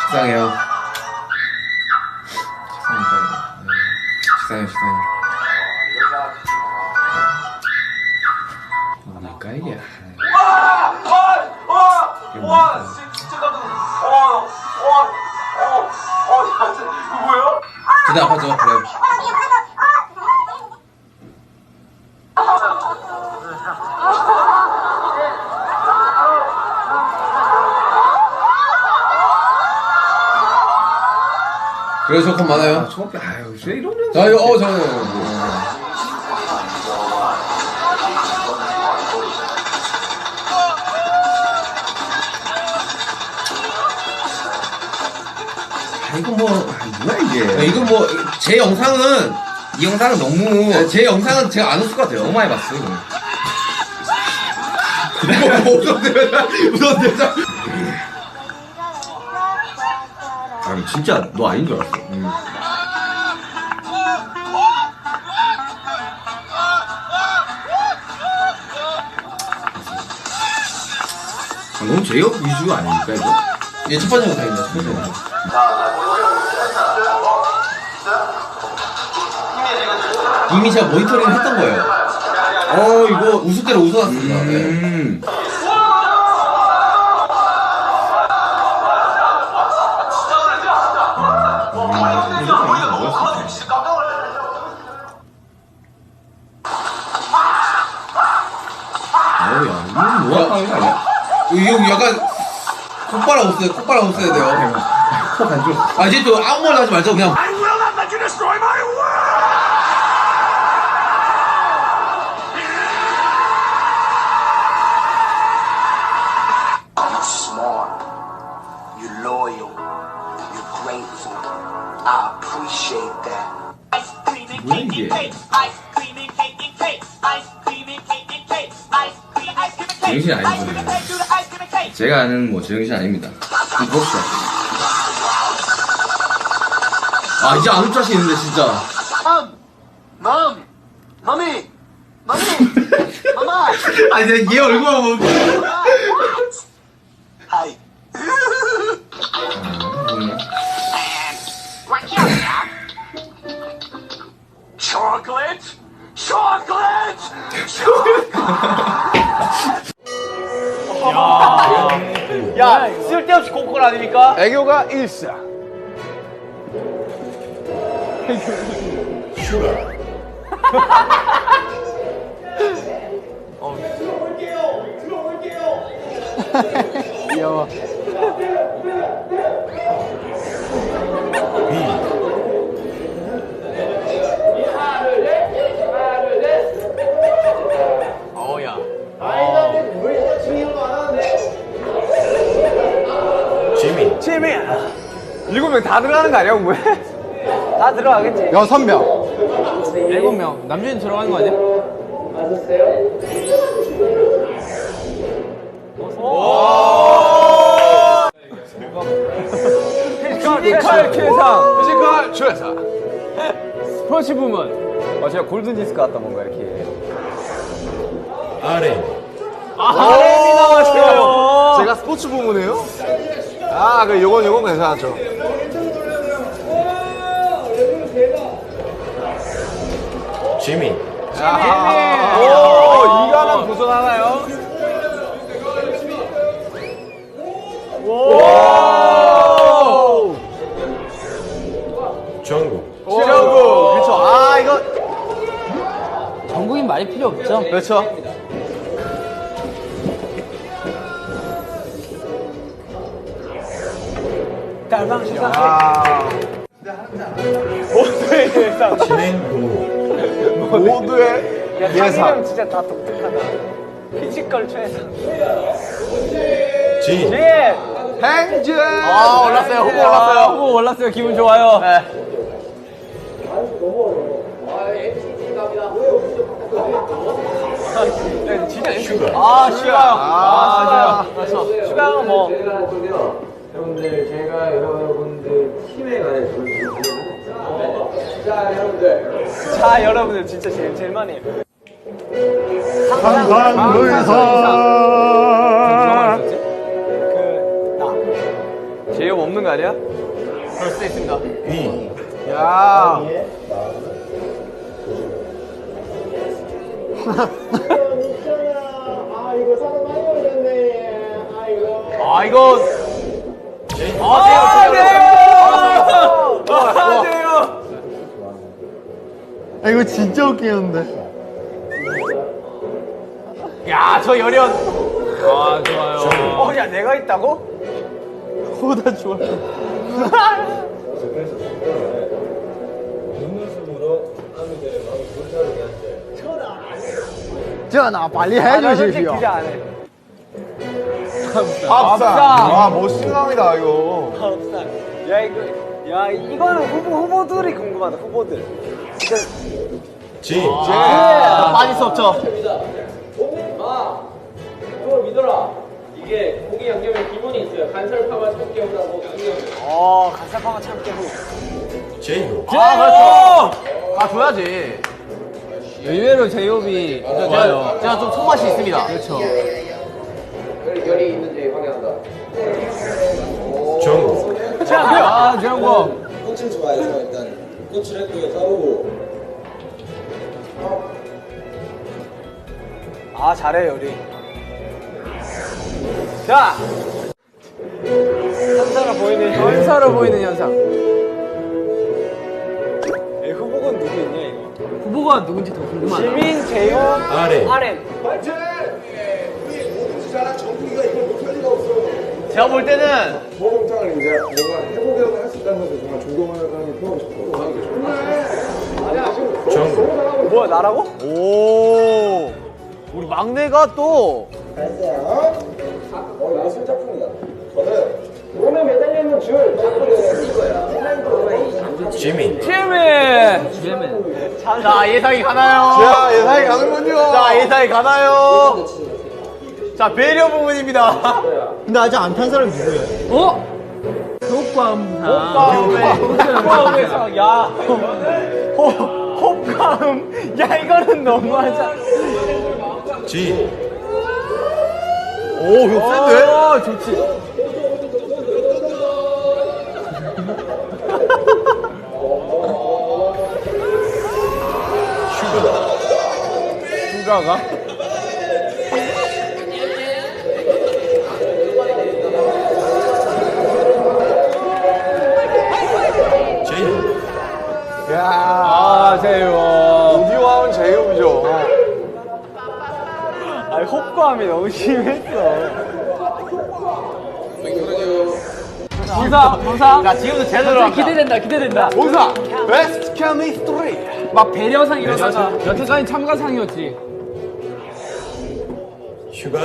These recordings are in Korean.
식상해요. 식상해, 식상해. 뭡니까, 이게? 이게 뭡니까? 진짜 깜짝 놀랐어. 어어어어야 이거 뭐예요? 아파죠? 그래. 그래서 조금 많아요. 초등학교 아유 왜 이런 년 자, 이거, 어, 저, 아 이거 뭐 아, 뭐야 이게 네, 이건 뭐, 제 영상은, 이 영상은 너무 네, 제 영상은 제가 안 웃을 것 같아요. 너무 많이 봤어요 이거. 뭐, 우선 대자, 우선 대자. 아 니 진짜 너 아닌 줄 알았어 음. 아, 너무 제역 위주 아닙니까 이거? 예, 첫 번째 영상입니다, 첫 번째 영상. 이미 제가 모니터링을 했던 거예요. 어, 이거 우습게로 웃어놨습니다. 네. 음 약간, 콧바라 웃어야, 콧바라 웃어야 돼요. 아, 이제 또 아무 말도 하지 말자, 그냥. 제가 아는 뭐 제정신 아닙니다 이 봅시다 아, 이제 안웃 자신 있는데, 진짜. Mom! Mom! Mommy! Mommy! Mama! 아, 이제 얘 얼굴만 보면. 쓸데없이 공콘 아닙니까? 애교가 일사. 슈가. 어. 들어올게요. 들어볼게요. 귀여워. 7명 아, 일곱 명 다 들어가는 거 아니야 뭐에? 다 들어가겠지. 6명. 7명. 남준이 들어가는 거 아니야? 피지컬 최상. 뮤지컬 주연사 스포츠 부문. 어, 제가 골든 디스크 갔던 건가 이렇게. RM 아, RM이 나왔어요. 제가 스포츠 부문에요? 아, 그 요건 요건 괜찮죠. 지민. 오, 이가랑 도전하나요? 오! 정국. 시정구. 그렇죠. 아, 이거 정국인 말이 필요 없죠? 그렇죠. 깔방 시상. 아. 모두의 예상. 진행 도. 모두의 야, 예상. 진짜 다 독특하다. 피지컬 최상. 진. 예. 행진. 아, 올랐어요. 후보 올랐어요. 후보 올랐어요. 기분 좋아요. 네. 네, 진짜 슈가. 아, 슈가 형. 아, 아, 맞아요. 맞어. 슈가 형은 뭐. 여러분들 제가 여러분들 팀에 관해서 자 여러분들 자, 여러분들 진짜 제일, 제일 많이 해요. 의사. 누가 말했었지? 없는 거 아니야? 그럴 수도 있습니다. 야. 아, 이거. 아, 돼요. 아, 돼요. 아, 이거 진짜 웃기는데. 야, 저 열연. 아, 좋아요. 어, 야, 내가 있다고? 보다 좋아. 전화 빨리 아, 해주십시오. 기대 안 해. 밥상. 아, 놈이다 이거. 야, 이거. 야, 이거는 후보, 후보들이 궁금하다, 후보들. 지. 아, 빠질 수 없죠. 그걸 믿어라. 이게 고기 양념에 기본이 있어요. 간설파와 참깨하고 양념. 어, 간사파가 참깨고. 제이홉. 아, 그렇죠. 아, 줘야지. 의외로 제이홉이 제가, 제가 좀 손맛이 있습니다. 그렇죠. 아, 거. 꽃을 좋아해서 일단 꽃을 했고요. 자르고. 아, 잘해, 요리. 자! 현사로 보이는, 현사로 보이는 현상. 이 후보군 누구 있냐, 이거? 후보가 누군지 더 궁금하다. 지민, 재용, 아래. 아렌. 제가 볼 때는 모범장을 이제 뭔가 해보려고 할 수 있다는 것을 정말 존경하는 사람이 표하고 싶고 정우. 뭐야, 나라고? 오! 우리 막내가 또. 어, 이거 신작품이다 저는 몸에 매달려 있는 줄 잡고 이거야 지민. 지민! 자, 예상이 가나요? 자 예상이 가는군요. 자, 예상이 가나요? 자, 배려 부분입니다. 근데 아직 안 탄 사람이 누구예요? 어? 효과음상. 호감에서, 야. 호, 호감. 야, 이거는 너무하잖아. 지. 오, 이거 센데? 어, 좋지. 휴가가? 제 아, 제이홉. 오디오하운 제이홉이죠. 아니, 호감이 너무 심했어. 본사, 본사. 야, 지금도 제대로 한다. 기대된다, 기대된다. 본사 베스트 케미스트리. 막 배려상 이러다가 여태까지 참가상이었지. 휴가.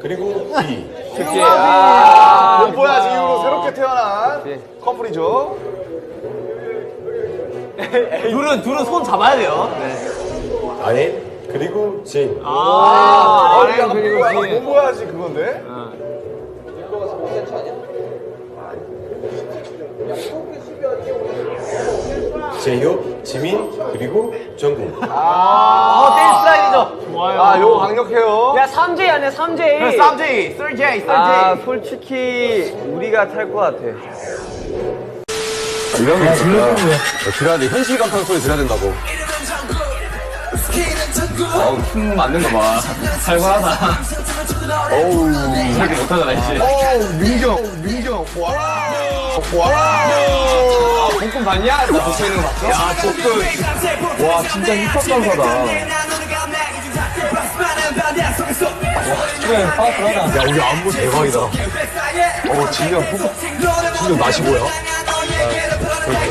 그리고 비. 못 보야지 이후로 새롭게 태어난 커플이죠. 둘은, 둘은 손 잡아야 돼요. 아래. 그리고 진. 아, 아래 그리고 못 진. 보야지 그건데. 제이홉. 지민. 그리고 정우. 어, 댄스 라인이죠. 좋아요. 아 요거 강력해요. 야, 3J 아니야, 3J. 3J, 3J, 3J. 아, 솔직히 우리가 탈 것 같아. 이런 거 진짜. 들어야 돼. 현실 감탄 소리 들어야 된다고. 어우, 춤 맞는 거 봐. 살벌하다. 어우, 이렇게 못하잖아, 이제. 어우 민경 민경. 와. 와. 복근 봤냐? 나 복근 있는 거 봤어? 야, 복근. 와, 진짜 힙합 강사다. 야, 우리 안무 대박이다. 어, 진영, 진영 맛이 뭐야?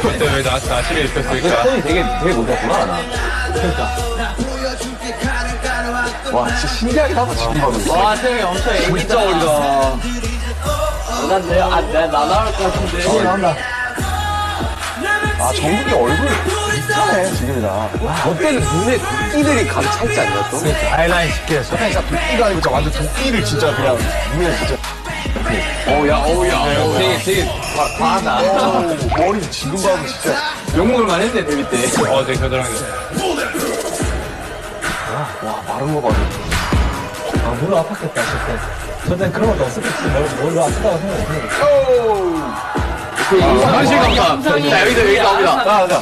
그때 왜 나한테 아시를 입혔으니까. 손이 되게, 되게 못했구나, 나. 그러니까. 와, 진짜 신기하게 하다, 지금 봐도. 와, 태형이 엄청 애기 진짜 어리다. 난 내, 아, 내, 나 나올 것 같은데. 나온다. 아, 정국이 얼굴 비슷하네, 지금이랑. 그때는 눈에 도끼들이 가득 차있지 않냐, 또? 아이라인 쉽게 했어. 진짜 도끼가 아니고 진짜 완전 도끼를 진짜 그냥 눈에 진짜. 어우야, 어우야. 되게, 되게 과, 과하다. 머리 지금 봐도 진짜. 욕먹을 만 했네, 데뷔 때. 어, 되게 겨드랑이. 와, 마른 거 봐. 아, 물로 아팠겠다, 그때. 저는 그런 것도 없었겠지. 뭘, 뭘로 아프다고 생각했는데. 오. 현실 감각. 자, 여기서 여기 나옵니다. 자, 자.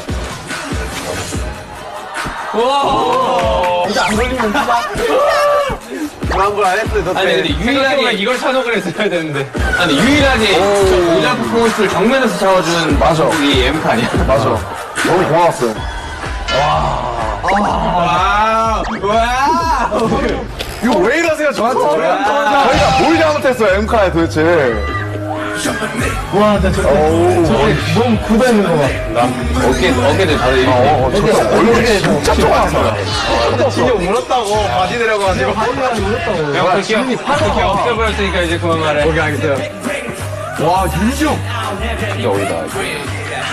불안 불안 했어요, 너 아니 근데 유일하게 이걸 찬호를 했어야 되는데 아니 유일하게 저 모자 퍼포먼스를 정면에서 잡아준 맞아. 이 엠카 아니야? 맞아. 너무 고마웠어요. 이거 왜 이러세요, 저한테? 저희가 뭘 잘못했어요, 엠카에 도대체. 와, 나 저, 몸 굳어있는 거 봐. 어깨 어깨들 다들 이렇게 어, 저 얼굴이 진짜 좋아서. 진짜 울었다고 바지 내려가지고. 형 그렇게 그렇게 없애버렸으니까 이제 그만 말해 거기 알겠어요. 와, 윤종! 진짜 어리다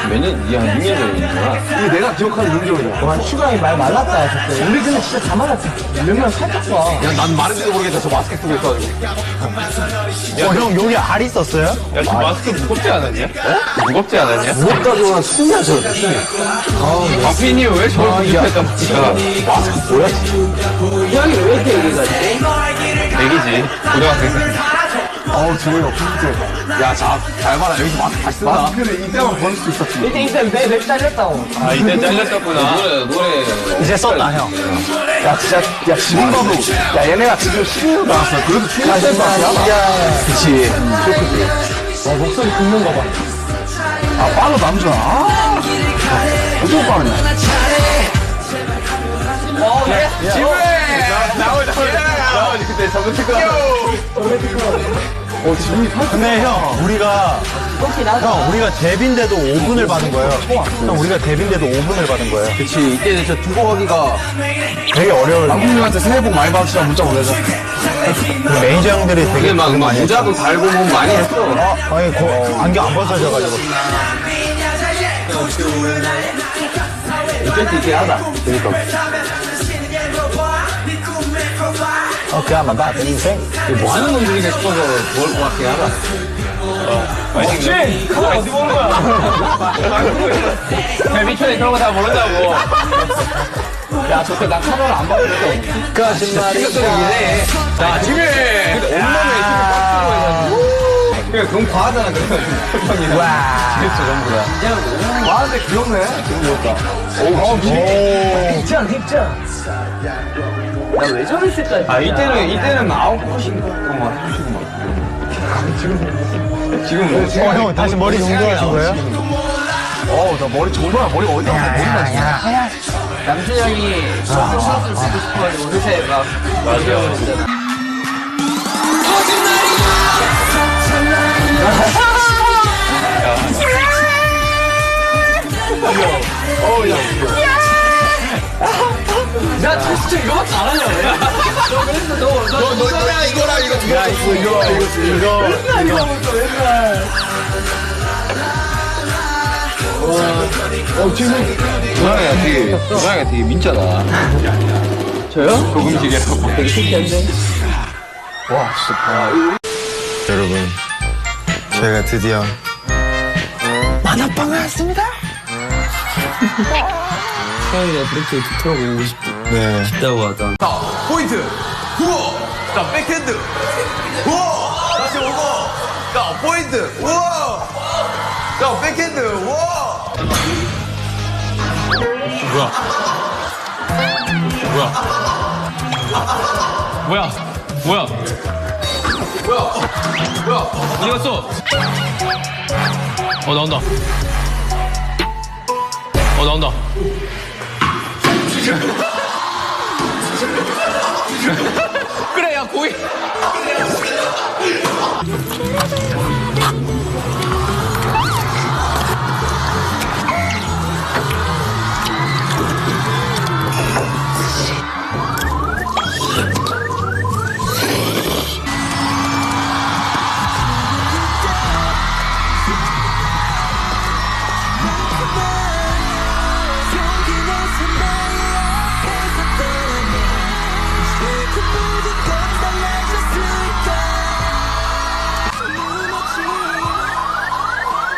몇 년 이한 6년 전이구나 이게 내가 기억하는 윤종이다. 와, 슈가이 말 말랐다, 진짜. 우리 근데 진짜 다 말랐지. 몇명 살짝 봐. 야, 난 마른지도 모르겠다. 저 마스크 쓰고 있어가지고. 어, 형, 여기 알 있었어요? 야, 저 마스크 무겁지 않았냐? 어? 무겁지 않았냐? 무겁다고 한 숨이 안 쉬어요, 숨이. 박피님 왜 저를 부족했단 말이야 마스크 뭐야, 진짜. 형이 왜 이렇게 얘기가 애기지 고등학생 때 어우, 지호야, 진짜. 야, 자, 잘 봐라. 여기서 마스크 다시 쓴다. 마스크를 이때만 벗을 수 있었지. 이때, 이때 내, 내 잘렸다고. 아 이때 잘렸었구나 노래 노래 이제 썼다, 형. 야, 진짜, 야, 지금 봐도, 야, 얘네가 지금 10년 나왔어. 그래도 충분히 센거 같아. 그치. 와, 목소리 긁는 거 봐. 아, 빨로 남자. 아, 어떻게 빠르냐. 나머지 그때 정글 체크 어, 지금이 근데 형, 우리가, 형, 우리가 데뷔인데도 5분을 받은 거예요. 형, 우리가 데뷔인데도 5분을 받은 거예요. 그치. 이때는 진짜 두고 가기가. 되게 어려울. 남국님한테 새해 복 많이 받으시라 문자 보내자. 그 매니저 형들이 되게 이게 막, 막. 모자도 달고 뭐 많이 했어 어, 아니, 고, 안경 안 벗어져가지고. 어쨌든 있게 하다. 그니까. 어, 그야만 봐, 인생. 뭐 하는 놈들이가 싶어서 좋을 것 같긴 하다. 혹시 그거 어디 보는 거야? 데뷔초에 그런 거 다 모른다고. 야, 저때 나 카메라 안 지금 온몸에. 힘을 꽉 쓰고 해가지고 그냥 너무 과하잖아 그래서 와. 그랬어 전부 다 와, 근데 귀엽네. 지금 귀엽다. 힙장, 힙장. 나 왜 저랬을까? 아 이때는 이때는 아홉 컷인 것만 해주시고 막 지금 지금 어, 형, 다시 머리 정돈하신 거예요? 어우, 나 머리 정말 머리가 어디 갔어? 머리가 진짜. 남준 형이 셔츠 쓰고 싶어가지고 회사에 막 맞아. 나 진짜 이거밖에 안 하냐 왜? 너 그래서 너너 너 야 이거랑 이거 두 야, 이거, 이거, 이거, 이거. 맨날 이러면서 맨날 고양이가 되게 고양이가 되게 민자다 저요? 조금씩이라고 되게 신기한데? 여러분, 저희가 드디어 만화방을 왔습니다. 형이가 그렇게 디토라고 오고 싶, 네. 싶다고 하던 포인트. 우와. 자, 백핸드. 우와. 다시 오고. 자, 포인트. 우와. 자, 백핸드. 우와. 뭐야 뭐야 뭐야 뭐야 어디 갔어 어 나온다 어 나온다 그래야 고이. 아,